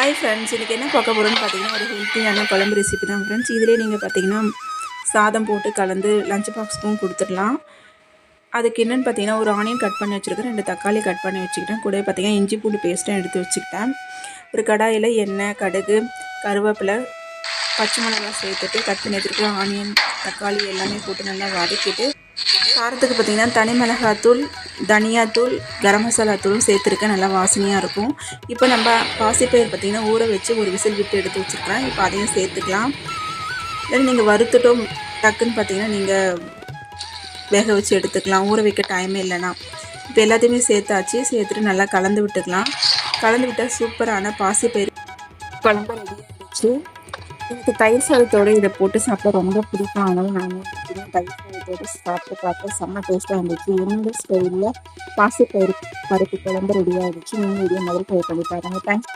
Hi friends இன்றைக்கி என்ன பார்க்க போகிறோம்னு பார்த்தீங்கன்னா ஒரு ஹெல்த்தியான குழம்பு ரெசிபி தான் ஃப்ரெண்ட்ஸ் இதிலே நீங்கள் பார்த்தீங்கன்னா சாதம் போட்டு கலந்து லஞ்ச் பாக்ஸ்க்கும் கொடுத்துடலாம். அதுக்கு என்னென்னு பார்த்தீங்கன்னா ஒரு ஆனியன் கட் பண்ணி வச்சுருக்கேன். ரெண்டு தக்காளி கட் பண்ணி வச்சுக்கிட்டேன். கூட பார்த்தீங்கன்னா இஞ்சி பூண்டு பேஸ்ட்டும் எடுத்து வச்சுக்கிட்டேன். ஒரு கடாயில் எண்ணெய் கடுகு கருவேப்பிலை பச்சை மிளகாய் சேர்த்துட்டு கட் பண்ணி வச்சுருக்க ஆனியன் தக்காளி எல்லாமே போட்டு நல்லா வதக்கிட்டு காரத்துக்கு பார்த்தீங்கன்னா தனி மிளகாத்தூள் தனியாத்தூள் கரம் மசாலா தூளும் சேர்த்துருக்கேன் நல்லா வாசனையாக இருக்கும். இப்போ நம்ம பாசிப்பயிர் பார்த்தீங்கன்னா ஊற வச்சு ஒரு விசில் விட்டு எடுத்து வச்சுருக்கேன் இப்போ அதையும் சேர்த்துக்கலாம். இல்லை நீங்கள் வறுத்துட்டும் டக்குன்னு பார்த்தீங்கன்னா நீங்கள் வேக வச்சு எடுத்துக்கலாம். ஊற வைக்க டைமே இல்லைன்னா. இப்போ எல்லாத்தையுமே சேர்த்தாச்சு. சேர்த்துட்டு நல்லா கலந்து விட்டுக்கலாம். கலந்து விட்டால் சூப்பரான பாசிப்பயிர் குழம்பு ரெடி ஆகிடுச்சு எனக்கு தயிர் சாதத்தோடு இதை போட்டு சாப்பிட ரொம்ப பிடிக்கும். அதனால நான் எப்படியும் தயிர் சாதத்தோடு சாப்பிட்டு பார்த்தா செம்ம டேஸ்ட்டாக இருந்துச்சு. என்னோட ஸ்டைலில் பாசிப்பயிறு பருப்பு குழம்பு ரெடியாக இருந்துச்சு நீங்கள் இதே மாதிரி ட்ரை பண்ணி பாருங்கள் தேங்க்ஸ்